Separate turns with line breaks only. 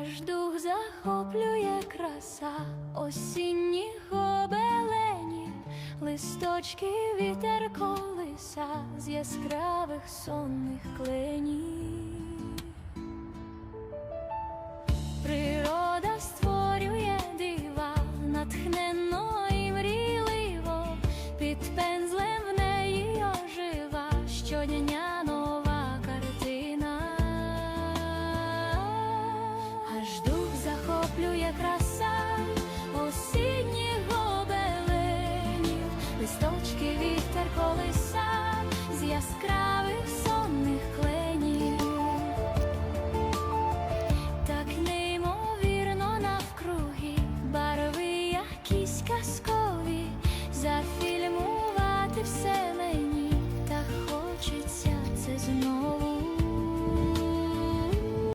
аж дух захоплює краса осінніх гобеленів, листочки вітер колиса з яскравих сонних кленів. kiss ka